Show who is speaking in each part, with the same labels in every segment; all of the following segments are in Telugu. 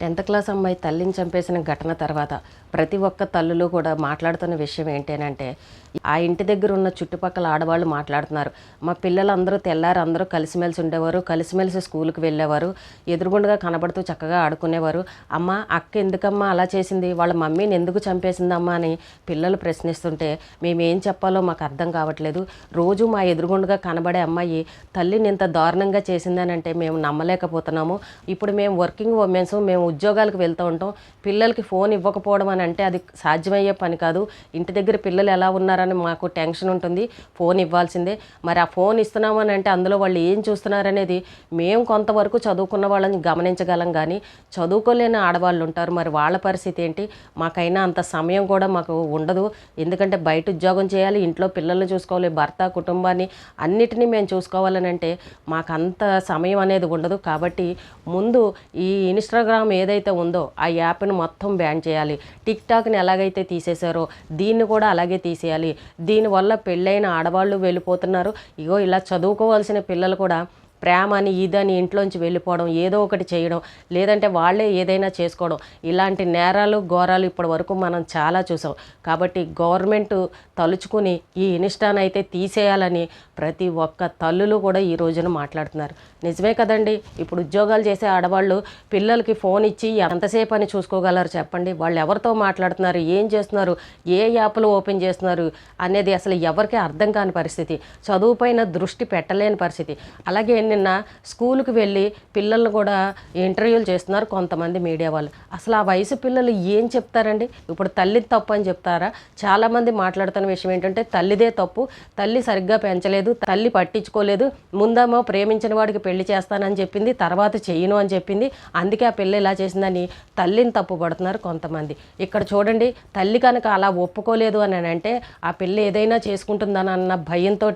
Speaker 1: టెన్త్ క్లాస్ అమ్మాయి తల్లిని చంపేసిన ఘటన తర్వాత ప్రతి ఒక్క తల్లులు కూడా మాట్లాడుతున్న విషయం ఏంటంటే ఆ ఇంటి దగ్గర ఉన్న చుట్టుపక్కల ఆడవాళ్ళు మాట్లాడుతున్నారు. మా పిల్లలందరూ తెల్లారు అందరూ కలిసిమెలిసి ఉండేవారు కలిసిమెలిసి స్కూల్కి వెళ్ళేవారు ఎదురుగుండగా కనబడుతూ చక్కగా ఆడుకునేవారు. అమ్మ అక్క ఎందుకమ్మా అలా చేసింది? వాళ్ళ మమ్మీని ఎందుకు చంపేసిందమ్మా అని పిల్లలు ప్రశ్నిస్తుంటే మేమేం చెప్పాలో మాకు అర్థం కావట్లేదు. రోజు మా ఎదురుగుండగా కనబడే అమ్మాయి తల్లిని ఇంత దారుణంగా చేసిందనంటే మేము నమ్మలేకపోతున్నాము. ఇప్పుడు మేము వర్కింగ్ ఉమెన్స్ మేము ఉద్యోగాలకు వెళ్తూ ఉంటాం. పిల్లలకి ఫోన్ ఇవ్వకపోవడం అని అంటే అది సాధ్యమయ్యే పని కాదు. ఇంటి దగ్గర పిల్లలు ఎలా ఉన్నారని మాకు టెన్షన్ ఉంటుంది. ఫోన్ ఇవ్వాల్సిందే. మరి ఆ ఫోన్ ఇస్తున్నామని అని అంటే అందులో వాళ్ళు ఏం చూస్తున్నారనేది మేము కొంతవరకు చదువుకున్న వాళ్ళని గమనించగలం కానీ చదువుకోలేని ఆడవాళ్ళు ఉంటారు. మరి వాళ్ళ పరిస్థితి ఏంటి? మాకైనా అంత సమయం కూడా మాకు ఉండదు. ఎందుకంటే బయట ఉద్యోగం చేయాలి ఇంట్లో పిల్లల్ని చూసుకోవాలి భర్త కుటుంబాన్ని అన్నిటినీ మేము చూసుకోవాలని అంటే మాకు అంత సమయం అనేది ఉండదు. కాబట్టి ముందు ఈ ఇన్స్టాగ్రామ్ ఏదైతే ఉందో ఆ యాప్ని మొత్తం బ్యాన్ చేయాలి. టిక్ టాక్ని ఎలాగైతే తీసేశారో దీన్ని కూడా అలాగే తీసేయాలి. దీనివల్ల పెళ్ళైన ఆడవాళ్ళు వెళ్ళిపోతున్నారు. ఇగో ఇలా చదువుకోవాల్సిన పిల్లలు కూడా ప్రేమ అని ఇదని ఇంట్లోంచి వెళ్ళిపోవడం ఏదో ఒకటి చేయడం లేదంటే వాళ్ళే ఏదైనా చేసుకోవడం. ఇలాంటి నేరాలు ఘోరాలు ఇప్పటి వరకు మనం చాలా చూసాం. కాబట్టి గవర్నమెంట్ తలుచుకుని ఈ ఇన్స్టాన్ అయితే తీసేయాలని ప్రతి ఒక్క తల్లులు కూడా ఈ రోజున మాట్లాడుతున్నారు. నిజమే కదండి? ఇప్పుడు ఉద్యోగాలు చేసే ఆడవాళ్ళు పిల్లలకి ఫోన్ ఇచ్చి ఎంతసేపు అని చూసుకోగలరు చెప్పండి? వాళ్ళు ఎవరితో మాట్లాడుతున్నారు? ఏం చేస్తున్నారు? ఏ యాప్లు ఓపెన్ చేస్తున్నారు? అనేది అసలు ఎవరికి అర్థం కాని పరిస్థితి. చదువుపైన దృష్టి పెట్టలేని పరిస్థితి. అలాగే నిన్న స్కూల్కి వెళ్ళి పిల్లల్ని కూడా ఇంటర్వ్యూలు చేస్తున్నారు కొంతమంది మీడియా వాళ్ళు. అసలు ఆ వయసు పిల్లలు ఏం చెప్తారండి? ఇప్పుడు తల్లి తప్పు అని చెప్తారా? చాలామంది మాట్లాడుతున్న విషయం ఏంటంటే తల్లిదే తప్పు. తల్లి సరిగ్గా పెంచలేదు తల్లి పట్టించుకోలేదు ముందేమో ప్రేమించిన వాడికి పెళ్ళి చేస్తానని చెప్పింది తర్వాత చేయను అని చెప్పింది. అందుకే ఆ పిల్ల ఇలా చేసిందని తల్లిని తప్పు పడుతున్నారు కొంతమంది. ఇక్కడ చూడండి తల్లి కనుక అలా ఒప్పుకోలేదు అని అంటే ఆ పిల్ల ఏదైనా చేసుకుంటుందని అన్న భయంతో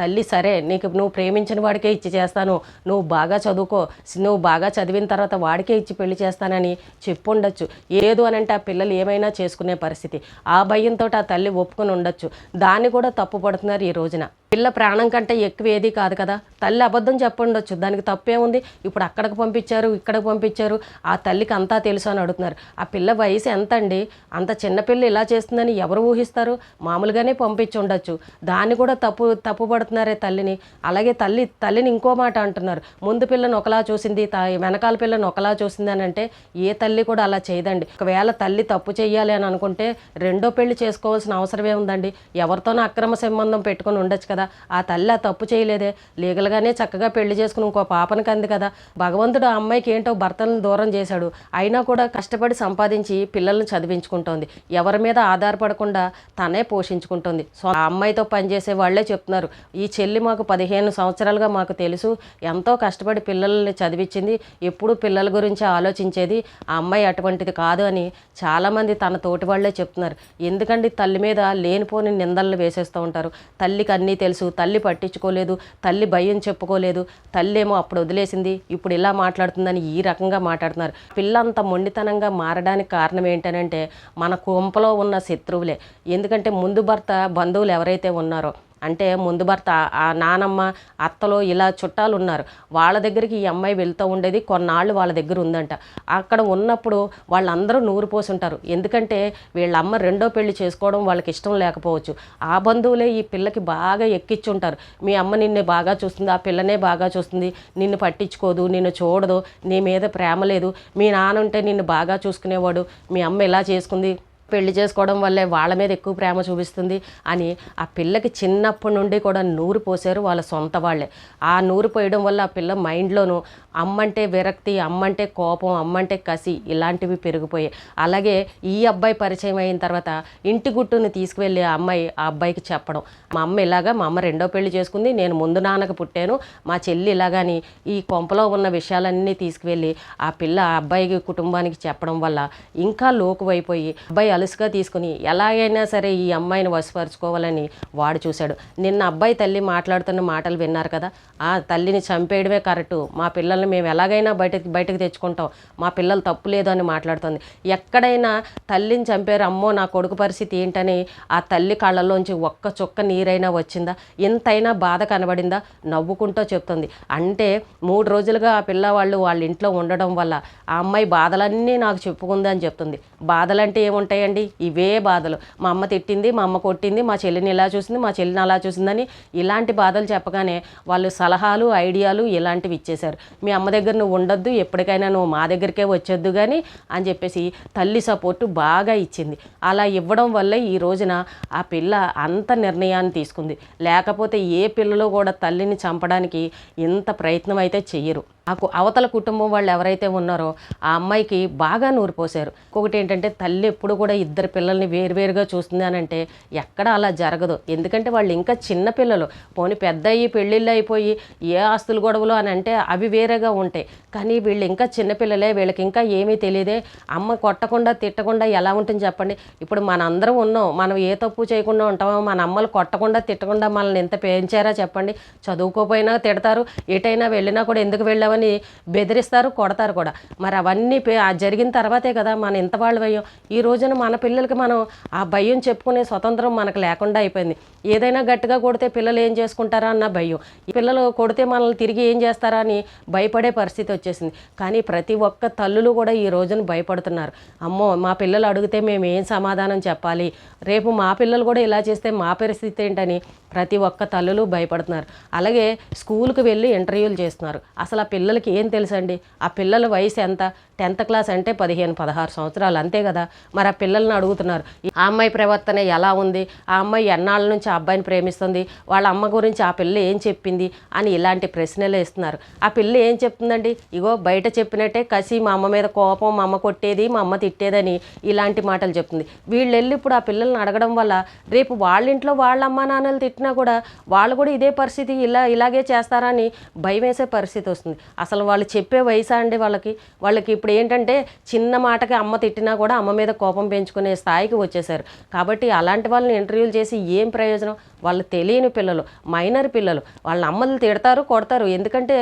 Speaker 1: తల్లి సరే నీకు నువ్వు ప్రేమించిన వాడికే ఇచ్చి చేస్తాను నువ్వు బాగా చదువుకో. నువ్వు బాగా చదివిన తర్వాత వాడికే ఇచ్చి పెళ్ళి చేస్తానని చెప్పుండొచ్చు. ఏదు అని అంటే ఆ పిల్లలు ఏమైనా చేసుకునే పరిస్థితి. ఆ భయంతో ఆ తల్లి ఒప్పుకొని ఉండొచ్చు. దాన్ని కూడా తప్పు పడుతున్నారు ఈ రోజున. పిల్ల ప్రాణం కంటే ఎక్కువ ఏది కాదు కదా. తల్లి అబద్ధం చెప్పండొచ్చు. దానికి తప్పేముంది? ఇప్పుడు అక్కడికి పంపించారు ఇక్కడికి పంపించారు. ఆ తల్లికి అంతా తెలుసు అని అడుగుతున్నారు. ఆ పిల్ల వయసు ఎంత అండి అంత చిన్న పిల్ల ఇలా చేస్తుందని ఎవరు ఊహిస్తారు? మామూలుగానే పంపించి ఉండొచ్చు దాన్ని కూడా తప్పు తప్పుపడుతున్నారే తల్లిని. అలాగే తల్లి తల్లిని ఇంకో మాట అంటున్నారు. ముందు పిల్లను ఒకలా చూసింది తా- వెనకాల పిల్లను ఒకలా చూసింది అని అంటే ఏ తల్లి కూడా అలా చేయదండి. ఒకవేళ తల్లి తప్పు చేయాలి అని అనుకుంటే రెండో పెళ్ళి చేసుకోవాల్సిన అవసరమే ఉందండి. ఎవరితోనో అక్రమ సంబంధం పెట్టుకొని ఉండొచ్చు కదా. ఆ తల్లి ఆ తప్పు చేయలేదే. లీగల్గానే చక్కగా పెళ్ళి చేసుకుని ఇంకో పాపనకి అంది కదా. భగవంతుడు ఆ అమ్మాయికి ఏంటో భర్తలను దూరం చేశాడు. అయినా కూడా కష్టపడి సంపాదించి పిల్లల్ని చదివించుకుంటోంది. ఎవరి మీద ఆధారపడకుండా తనే పోషించుకుంటుంది. సో ఆ అమ్మాయితో పనిచేసే వాళ్ళే చెప్తున్నారు. ఈ చెల్లి మాకు పదిహేను సంవత్సరాలుగా మాకు తెలుసు. ఎంతో కష్టపడి పిల్లల్ని చదివించింది. ఎప్పుడు పిల్లల గురించి ఆలోచించేది ఆ అమ్మాయి అటువంటిది కాదు అని చాలామంది తన తోటి వాళ్ళే చెప్తున్నారు. ఎందుకంటే తల్లి మీద లేనిపోని నిందలను వేసేస్తూ ఉంటారు? తల్లికి అన్నీ తెలుసు. తెలుసు తల్లి పట్టించుకోలేదు తల్లి భయం చెప్పుకోలేదు తల్లి ఏమో అప్పుడు వదిలేసింది ఇప్పుడు ఇలా మాట్లాడుతుందని ఈ రకంగా మాట్లాడుతున్నారు. పిల్ల అంత మొండితనంగా మారడానికి కారణం ఏంటనంటే మన కొంపలో ఉన్న శత్రువులే. ఎందుకంటే ముందు భర్త బంధువులు ఎవరైతే ఉన్నారో అంటే ముందు భర్త ఆ నానమ్మ అత్తలో ఇలా చుట్టాలు ఉన్నారు వాళ్ళ దగ్గరికి ఈ అమ్మాయి వెళ్తూ ఉండేది. కొన్నాళ్ళు వాళ్ళ దగ్గర ఉందంట. అక్కడ ఉన్నప్పుడు వాళ్ళందరూ నూరు పోసి ఉంటారు ఎందుకంటే వీళ్ళ అమ్మ రెండో పెళ్ళి చేసుకోవడం వాళ్ళకి ఇష్టం లేకపోవచ్చు. ఆ బంధువులే ఈ పిల్లకి బాగా ఎక్కించుంటారు మీ అమ్మ నిన్ను బాగా చూస్తుంది ఆ పిల్లనే బాగా చూస్తుంది. నిన్ను పట్టించుకోదు నిన్ను చూడదు నీ మీద ప్రేమ లేదు. మీ నాన్న ఉంటే నిన్ను బాగా చూసుకునేవాడు. మీ అమ్మ ఇలా చేసుకుంది? పెళ్ళి చేసుకోవడం వల్లే వాళ్ళ మీద ఎక్కువ ప్రేమ చూపిస్తుంది అని ఆ పిల్లకి చిన్నప్పటి నుండి కూడా నూరు పోసారు వాళ్ళ సొంత వాళ్ళే. ఆ నూరు పోయడం వల్ల ఆ పిల్ల మైండ్లోనూ అమ్మంటే విరక్తి అమ్మంటే కోపం అమ్మంటే కసి ఇలాంటివి పెరిగిపోయాయి. అలాగే ఈ అబ్బాయి పరిచయం అయిన తర్వాత ఇంటి గుట్టుని తీసుకువెళ్ళి ఆ అమ్మాయి ఆ అబ్బాయికి చెప్పడం. మా అమ్మ ఇలాగా మా అమ్మ రెండో పెళ్ళి చేసుకుంది నేను ముందు నాన్నకు పుట్టాను మా చెల్లి ఇలాగని ఈ కొంపలో ఉన్న విషయాలన్నీ తీసుకువెళ్ళి ఆ పిల్ల ఆ అబ్బాయికి కుటుంబానికి చెప్పడం వల్ల ఇంకా లోకువైపోయి అబ్బాయి అలుసుగా తీసుకుని ఎలాగైనా సరే ఈ అమ్మాయిని వశపరుచుకోవాలని వాడు చూశాడు. నిన్న అబ్బాయి తల్లి మాట్లాడుతున్న మాటలు విన్నారు కదా ఆ తల్లిని చంపేయడమే కరెక్టు. మా పిల్లల్ని మేము ఎలాగైనా బయటకు బయటకు తెచ్చుకుంటాం. మా పిల్లలు తప్పు లేదు అని మాట్లాడుతుంది. ఎక్కడైనా తల్లిని చంపారు అమ్మో నా కొడుకు పరిస్థితి ఏంటని ఆ తల్లి కళ్ళల్లోంచి ఒక్క చుక్క నీరైనా వచ్చిందా? ఎంతైనా బాధ కనబడిందా? నవ్వుకుంటూ చెప్తుంది. అంటే మూడు రోజులుగా ఆ పిల్లవాళ్ళు వాళ్ళ ఇంట్లో ఉండడం వల్ల ఆ అమ్మాయి బాధలన్నీ నాకు చెప్పుకుంది అని చెప్తుంది. బాధలంటే ఉంటాయండి ఇవే బాధలు. మా అమ్మ తిట్టింది మా అమ్మ కొట్టింది మా చెల్లిని ఇలా చూసింది మా చెల్లిని అలా చూసిందని ఇలాంటి బాధలు చెప్పగానే వాళ్ళు సలహాలు ఐడియాలు ఇలాంటివి ఇచ్చేశారు. మీ అమ్మ దగ్గర నువ్వు ఉండొద్దు ఎప్పటికైనా నువ్వు మా దగ్గరికే వచ్చొద్దు కానీ అని చెప్పేసి తల్లి సపోర్టు బాగా ఇచ్చింది. అలా ఇవ్వడం వల్ల ఈ రోజున ఆ పిల్ల అంత నిర్ణయాన్ని తీసుకుంది. లేకపోతే ఏ పిల్లలు కూడా తల్లిని చంపడానికి ఇంత ప్రయత్నం అయితే చెయ్యరు. ఆ కు- అవతల కుటుంబం వాళ్ళు ఎవరైతే ఉన్నారో ఆ అమ్మాయికి బాగా నూరిపోసారు ఇంకొకటి ఏంటంటే తల్లి ఎప్పుడు కూడా ఇద్దరు పిల్లల్ని వేరువేరుగా చూస్తుంది అని అంటే ఎక్కడ అలా జరగదు. ఎందుకంటే వాళ్ళు ఇంకా చిన్న పిల్లలు. పోనీ పెద్ద అయ్యి పెళ్ళిళ్ళు అయిపోయి ఏ ఆస్తులు గొడవలు అని అంటే అవి వేరేగా ఉంటాయి. కానీ వీళ్ళు ఇంకా చిన్నపిల్లలే వీళ్ళకి ఇంకా ఏమీ తెలియదే. అమ్మ కొట్టకుండా తిట్టకుండా ఎలా ఉంటుంది చెప్పండి? ఇప్పుడు మనందరం ఉన్నాం. మనం ఏ తప్పు చేయకుండా ఉంటామో మన అమ్మలు కొట్టకుండా తిట్టకుండా మనల్ని ఎంత పెంచారా చెప్పండి? చదువుకోపోయినా తిడతారు. ఎటైనా వెళ్ళినా కూడా ఎందుకు వెళ్ళామని బెదిరిస్తారు కొడతారు కూడా. మరి అవన్నీ పే- జరిగిన తర్వాతే కదా మన ఇంత వాళ్ళు భయం. ఈ రోజున మన పిల్లలకి మనం ఆ భయం చెప్పుకునే స్వతంత్రం మనకు లేకుండా అయిపోయింది. ఏదైనా గట్టిగా కొడితే పిల్లలు ఏం చేసుకుంటారా అన్న భయం. ఈ పిల్లలు కొడితే మనల్ని తిరిగి ఏం చేస్తారా అని భయపడే పరిస్థితి వచ్చేసింది. కానీ ప్రతి ఒక్క తల్లులు కూడా ఈ రోజున భయపడుతున్నారు. అమ్మో మా పిల్లలు అడిగితే మేము ఏం సమాధానం చెప్పాలి? రేపు మా పిల్లలు కూడా ఇలా చేస్తే మా పరిస్థితి ఏంటని ప్రతి ఒక్క తల్లులు భయపడుతున్నారు. అలాగే స్కూల్కి వెళ్ళి ఇంటర్వ్యూలు చేస్తున్నారు. అసలు ఆ పిల్లలకి ఏం తెలుసండి? ఆ పిల్లల వయసు ఎంత టెన్త్ క్లాస్ అంటే పదిహేను పదహారు సంవత్సరాలు అంతే కదా. మరి ఆ పిల్లల్ని అడుగుతున్నారు ఆ అమ్మాయి ప్రవర్తన ఎలా ఉంది? ఆ అమ్మాయి ఎన్నాళ్ళ నుంచి ఆ అబ్బాయిని ప్రేమిస్తుంది? వాళ్ళ అమ్మ గురించి ఆ పిల్ల ఏం చెప్పింది? అని ఇలాంటి ప్రశ్నలు వేస్తున్నారు. ఆ పిల్ల ఏం చెప్తుందండి? ఇగో బయట చెప్పినట్టే కసి మా అమ్మ మీద కోపం మా అమ్మ కొట్టేది మా అమ్మ తిట్టేదని ఇలాంటి మాటలు చెప్తుంది. వీళ్ళు వెళ్ళి ఇప్పుడు ఆ పిల్లల్ని అడగడం వల్ల రేపు వాళ్ళ ఇంట్లో వాళ్ళ అమ్మ నాన్నలు తిట్టినా కూడా వాళ్ళు కూడా ఇదే పరిస్థితి ఇలా ఇలాగే చేస్తారా అని భయం వేసే పరిస్థితి వస్తుంది. అసలు వాళ్ళు చెప్పే వయసా అండి వాళ్ళకి? వాళ్ళకి ఇప్పుడు ఏంటంటే చిన్న మాటకి అమ్మ తిట్టినా కూడా అమ్మ మీద కోపం పెంచుకునే స్థాయికి వచ్చేసారు కాబట్టి అలాంటి వాళ్ళని ఇంటర్వ్యూలు చేసి ఏం ప్రయోజనం? వాళ్ళు తెలియని పిల్లలు మైనర్ పిల్లలు వాళ్ళ అమ్మలు తిడతారు కొడతారు. ఎందుకంటే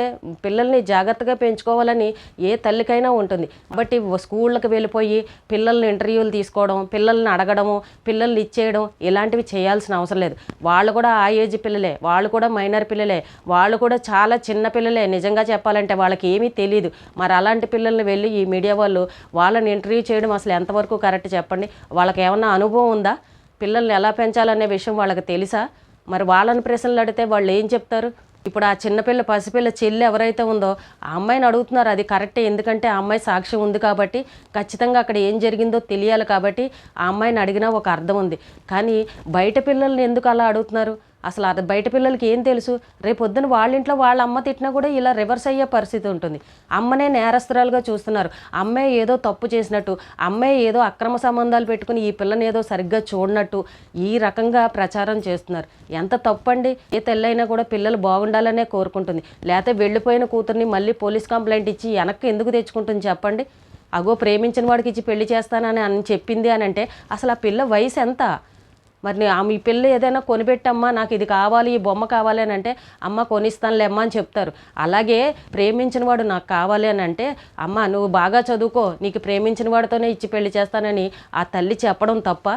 Speaker 1: పిల్లల్ని జాగ్రత్తగా పెంచుకోవాలని ఏ తల్లికైనా ఉంటుంది. కాబట్టి స్కూళ్ళకి వెళ్ళిపోయి పిల్లల్ని ఇంటర్వ్యూలు తీసుకోవడం పిల్లల్ని అడగడము పిల్లల్ని ఇచ్చేయడం ఇలాంటివి చేయాల్సిన అవసరం లేదు. వాళ్ళు కూడా ఆ ఏజ్ పిల్లలే వాళ్ళు కూడా మైనర్ పిల్లలే వాళ్ళు కూడా చాలా చిన్న పిల్లలే. నిజంగా చెప్పాలంటే వాళ్ళకి ఏమీ తెలియదు మరి అలాంటి పిల్లల్ని వెళ్ళి ఈ మీడియా వాళ్ళు వాళ్ళని ఇంటర్వ్యూ చేయడం అసలు ఎంతవరకు కరెక్ట్ చెప్పండి? వాళ్ళకి ఏమన్నా అనుభవం ఉందా? పిల్లల్ని ఎలా పెంచాలనే విషయం వాళ్ళకి తెలుసా? మరి వాళ్ళని ప్రశ్నలు అడిగితే వాళ్ళు ఏం చెప్తారు? ఇప్పుడు ఆ చిన్నపిల్ల పసిపిల్ల చెల్లి ఎవరైతే ఉందో ఆ అమ్మాయిని అడుగుతున్నారు అది కరెక్టే ఎందుకంటే ఆ అమ్మాయి సాక్ష్యం ఉంది కాబట్టి ఖచ్చితంగా అక్కడ ఏం జరిగిందో తెలియాలి కాబట్టి ఆ అమ్మాయిని అడిగినా ఒక అర్థం ఉంది. కానీ బయట పిల్లల్ని ఎందుకు అలా అడుగుతున్నారు? అసలు అది బయట పిల్లలకి ఏం తెలుసు? రేపొద్దున వాళ్ళ ఇంట్లో వాళ్ళ అమ్మ తిట్టినా కూడా ఇలా రివర్స్ అయ్యే పరిస్థితి ఉంటుంది. అమ్మనే నేరస్తురాలుగా చూస్తున్నారు. అమ్మే ఏదో తప్పు చేసినట్టు అమ్మే ఏదో అక్రమ సంబంధాలు పెట్టుకుని ఈ పిల్లని ఏదో సరిగ్గా చూడనట్టు ఈ రకంగా ప్రచారం చేస్తున్నారు. ఎంత తప్పండి? ఏ తెల్లైనా కూడా పిల్లలు బాగుండాలనే కోరుకుంటుంది. లేకపోతే వెళ్ళిపోయిన కూతుర్ని మళ్ళీ పోలీస్ కంప్లైంట్ ఇచ్చి వెనక్కి ఎందుకు తెచ్చుకుంటుంది చెప్పండి? అగో ప్రేమించిన వాడికి ఇచ్చి పెళ్ళి చేస్తానని అని చెప్పింది అని అంటే అసలు ఆ పిల్ల వయసు ఎంత? మరి ఆమె ఈ పిల్ల ఏదైనా కొనిపెట్టమ్మా నాకు ఇది కావాలి ఈ బొమ్మ కావాలి అని అంటే అమ్మ కొనిస్తానులే అమ్మ అని చెప్తారు. అలాగే ప్రేమించిన వాడు నాకు కావాలి అని అంటే అమ్మ నువ్వు బాగా చదువుకో నీకు ప్రేమించిన వాడితోనే ఇచ్చి పెళ్ళి చేస్తానని ఆ తల్లి చెప్పడం తప్ప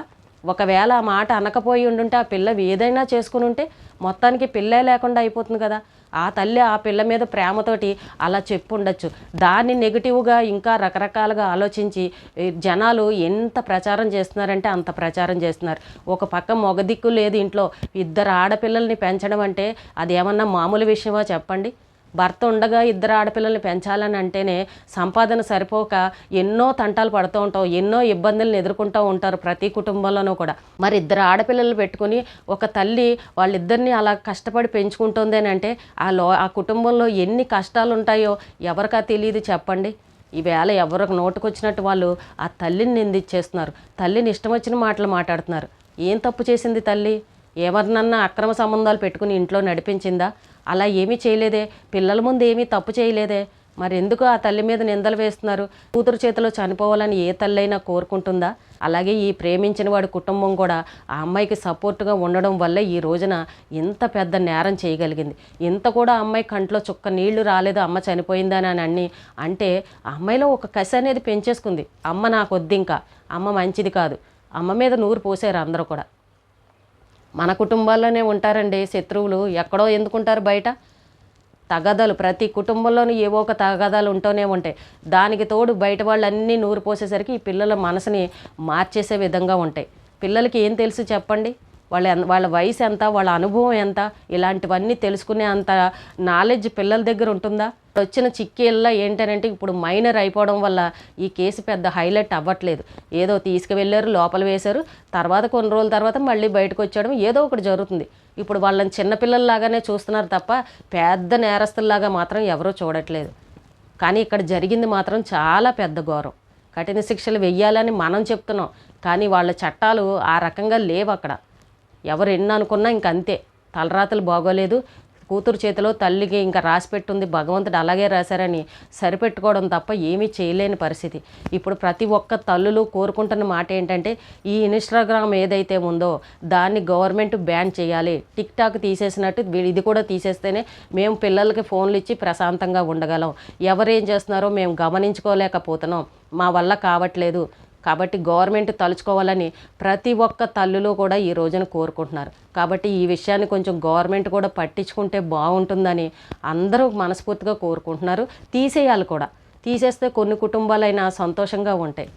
Speaker 1: ఒకవేళ ఆ మాట అనకపోయి ఉండుంటే ఆ పిల్ల ఏదైనా చేసుకుని ఉంటే మొత్తానికి పిల్లే లేకుండా అయిపోతుంది కదా. ఆ తల్లి ఆ పిల్ల మీద ప్రేమతోటి అలా చెప్పుండొచ్చు. దాన్ని నెగిటివ్గా ఇంకా రకరకాలుగా ఆలోచించి జనాలు ఎంత ప్రచారం చేస్తున్నారంటే అంత ప్రచారం చేస్తున్నారు. ఒక పక్క మొగ దిక్కు లేదు ఇంట్లో. ఇద్దరు ఆడపిల్లల్ని పెంచడం అంటే అది ఏమన్నా మామూలు విషయమా చెప్పండి? భర్త ఉండగా ఇద్దరు ఆడపిల్లల్ని పెంచాలని అంటేనే సంపాదన సరిపోక ఎన్నో తంటాలు పడుతూ ఉంటాం ఎన్నో ఇబ్బందులను ఎదుర్కొంటూ ఉంటారు ప్రతి కుటుంబంలోనూ కూడా. మరి ఇద్దరు ఆడపిల్లలు పెట్టుకుని ఒక తల్లి వాళ్ళిద్దరిని అలా కష్టపడి పెంచుకుంటుంది అని అంటే ఆ లో ఆ కుటుంబంలో ఎన్ని కష్టాలు ఉంటాయో ఎవరికా తెలియదు చెప్పండి. ఈవేళ ఎవరికి నోటుకొచ్చినట్టు వాళ్ళు ఆ తల్లిని నిందించేస్తున్నారు. తల్లిని ఇష్టం వచ్చిన మాటలు మాట్లాడుతున్నారు. ఏం తప్పు చేసింది తల్లి? ఎవరినన్నా అక్రమ సంబంధాలు పెట్టుకుని ఇంట్లో నడిపించిందా? అలా ఏమీ చేయలేదే. పిల్లల ముందు ఏమీ తప్పు చేయలేదే. మరి ఎందుకు ఆ తల్లి మీద నిందలు వేస్తున్నారు? కూతురు చేతిలో చనిపోవాలని ఏ తల్లి అయినా కోరుకుంటుందా? అలాగే ఈ ప్రేమించిన వాడి కుటుంబం కూడా ఆ అమ్మాయికి సపోర్ట్గా ఉండడం వల్ల ఈ రోజున ఇంత పెద్ద నేరం చేయగలిగింది. ఇంత కూడా అమ్మాయి కంట్లో చుక్క నీళ్ళు రాలేదు అమ్మ చనిపోయిందని అని అన్ని అంటే అమ్మాయిలో ఒక కసి అనేది పెంచేసుకుంది. అమ్మ నాకు వద్దు ఇంకా అమ్మ మంచిది కాదు. అమ్మ మీద నూరు పోసారు అందరూ కూడా. మన కుటుంబాల్లోనే ఉంటారండి శత్రువులు. ఎక్కడో ఎందుకుంటారు బయట? తగదలు. ప్రతి కుటుంబంలోనూ ఏవో ఒక తగదాలు ఉంటూనే ఉంటాయి. దానికి తోడు బయట వాళ్ళు అన్నీ నూరు పోసేసరికి ఈ పిల్లల మనసుని మార్చేసే విధంగా ఉంటాయి. పిల్లలకి ఏం తెలుసు చెప్పండి? వాళ్ళ వాళ్ళ వయసు ఎంత వాళ్ళ అనుభవం ఎంత ఇలాంటివన్నీ తెలుసుకునే అంత నాలెడ్జ్ పిల్లల దగ్గర ఉంటుందా? వచ్చిన చిక్కేళ్ళ ఏంటంటే ఇప్పుడు మైనర్ అయిపోవడం వల్ల ఈ కేసు పెద్ద హైలైట్ అవ్వట్లేదు. ఏదో తీసుకువెళ్ళారు లోపల వేశారు తర్వాత కొన్ని రోజుల తర్వాత మళ్ళీ బయటకు వచ్చేయడం ఏదో ఒకటి జరుగుతుంది. ఇప్పుడు వాళ్ళని చిన్నపిల్లల్లాగానే చూస్తున్నారు తప్ప పెద్ద నేరస్తుల్లాగా మాత్రం ఎవరూ చూడట్లేదు. కానీ ఇక్కడ జరిగింది మాత్రం చాలా పెద్ద ఘోరం. కఠిన శిక్షలు వెయ్యాలని మనం చెప్తున్నాం. కానీ వాళ్ళ చట్టాలు ఆ రకంగా లేవు అక్కడ ఎవరు ఎన్ని అనుకున్నా ఇంక అంతే. తలరాతలు బాగోలేదు. కూతురు చేతిలో తల్లికి ఇంకా రాసి పెట్టుంది. భగవంతుడు అలాగే రాశారని సరిపెట్టుకోవడం తప్ప ఏమీ చేయలేని పరిస్థితి. ఇప్పుడు ప్రతి ఒక్క తల్లులు కోరుకుంటున్న మాట ఏంటంటే ఈ ఇన్స్టాగ్రామ్ ఏదైతే ఉందో దాన్ని గవర్నమెంట్ బ్యాన్ చేయాలి. టిక్ టాక్ తీసేసినట్టు ఇది కూడా తీసేస్తేనే మేము పిల్లలకి ఫోన్లు ఇచ్చి ప్రశాంతంగా ఉండగలం. ఎవరేం చేస్తున్నారో మేము గమనించుకోలేకపోతున్నాం. మా వల్ల కావట్లేదు. కాబట్టి గవర్నమెంట్ తలుచుకోవాలని ప్రతి ఒక్క తల్లులు కూడా ఈ రోజున కోరుకుంటున్నారు. కాబట్టి ఈ విషయాన్ని కొంచెం గవర్నమెంట్ కూడా పట్టించుకుంటే బాగుంటుందని అందరూ మనస్ఫూర్తిగా కోరుకుంటున్నారు. తీసేయాలి కూడా. తీసేస్తే కొన్ని కుటుంబాలైనా సంతోషంగా ఉంటాయి.